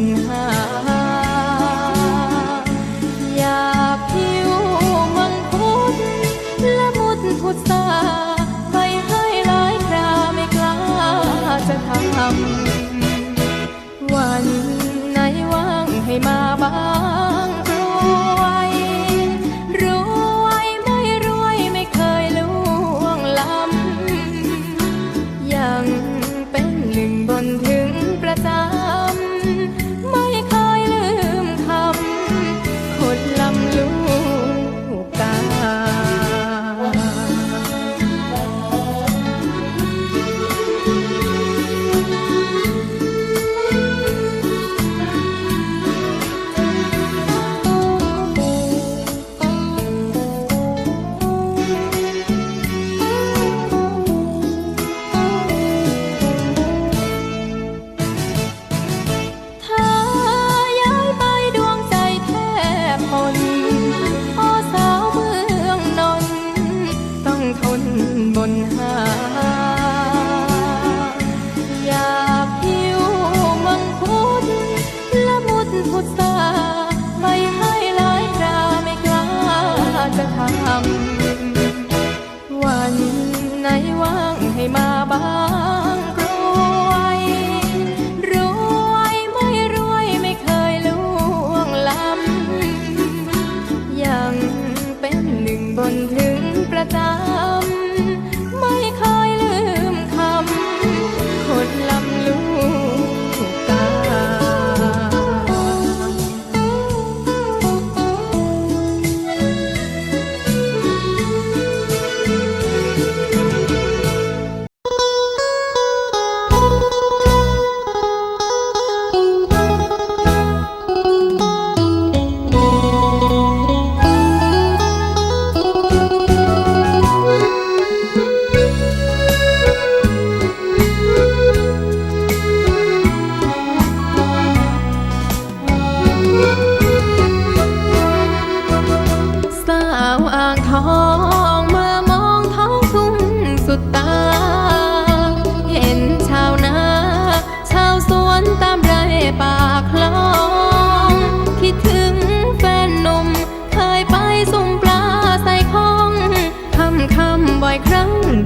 นหา อยากผิวมังคุดละมุดพุทราไปให้หลายคราไม่กล้าจะทำวันไหนว่างให้มาบ้าง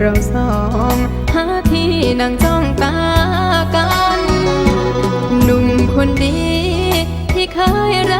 เราสองหาที่นั่งจ้องตากัน หนุ่มคนดีที่เคยรัก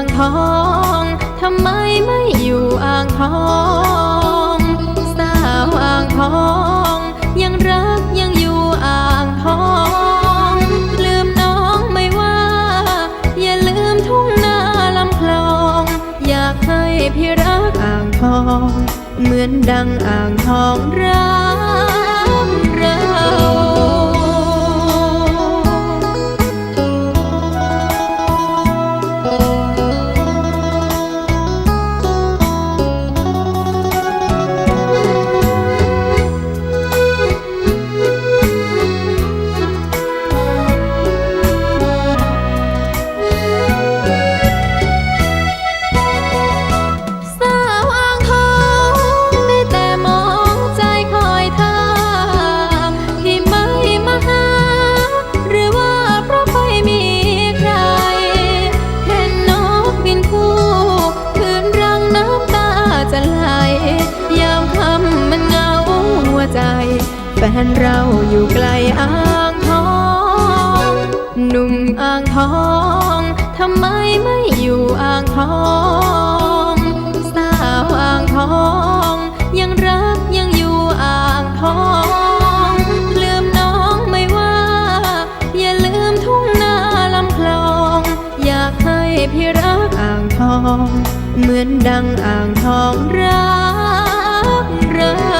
างทองทำไมไม่อยู่อ่างทอง สาวอ่างทอง ยังรักยังอยู่อ่างทอง ลืมน้องไม่ว่า อย่าลืมทุ่งนาลำคลอง อยากให้พี่รักอ่างทอง เหมือนดังอ่างทองรัก เราอยู่ไกลอ่างทอง หนุ่มอ่างทองทำไมไม่อยู่อ่างทองสาวอ่างทอง ยังรักยังอยู่อ่างทองลืมน้องไม่ว่า อย่าลืมทุ่งนาลำคลอง อยากให้พี่รักอ่างทอง เหมือนดังอ่างทองรักรัก